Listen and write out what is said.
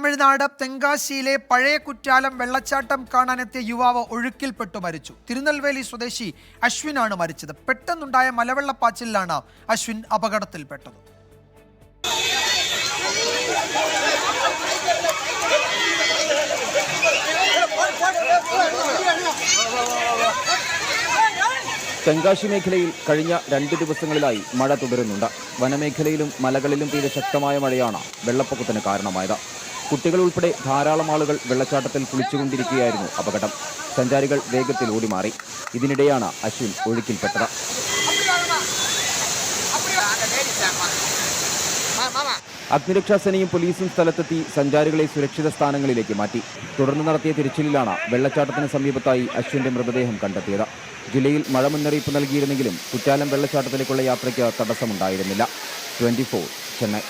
തമിഴ്നാട് തെങ്കാശിയിലെ പഴയ കുറ്റാലം വെള്ളച്ചാട്ടം കാണാനെത്തിയ യുവാവ് ഒഴുക്കിൽപ്പെട്ടു മരിച്ചു. തിരുനെൽവേലി സ്വദേശി അശ്വിനാണ് മരിച്ചത്. പെട്ടെന്നുണ്ടായ മലവെള്ളപ്പാച്ചിലാണ് അശ്വിൻ അപകടത്തിൽപ്പെട്ടത്. തെങ്കാശി മേഖലയിൽ കഴിഞ്ഞ രണ്ട് ദിവസങ്ങളിലായി മഴ തുടരുന്നുണ്ട്. വനമേഖലയിലും മലകളിലും പെയ്ത ശക്തമായ മഴയാണ് വെള്ളപ്പൊക്കത്തിന് കാരണമായത്. കുട്ടികൾ ഉൾപ്പെടെ ധാരാളം ആളുകൾ വെള്ളച്ചാട്ടത്തിൽ കുളിച്ചുകൊണ്ടിരിക്കുകയായിരുന്നു. അപകടം. സഞ്ചാരികൾ വേഗത്തിൽ ഓടിമാറി. ഇതിനിടെയാണ് അശ്വിൻ ഒഴുക്കിൽപ്പെട്ടത്. അഗ്നിരക്ഷാസേനയും പോലീസും സ്ഥലത്തെത്തി സഞ്ചാരികളെ സുരക്ഷിത സ്ഥാനങ്ങളിലേക്ക് മാറ്റി. തുടർന്ന് നടത്തിയ തിരച്ചിലിലാണ് വെള്ളച്ചാട്ടത്തിന് സമീപത്തായി അശ്വിന്റെ മൃതദേഹം കണ്ടെത്തിയത്. ജില്ലയിൽ മഴ മുന്നറിയിപ്പ് നൽകിയിരുന്നെങ്കിലും കുറ്റാലം വെള്ളച്ചാട്ടത്തിലേക്കുള്ള യാത്രയ്ക്ക് തടസ്സമുണ്ടായിരുന്നില്ല. ട്വന്റി ചെന്നൈ.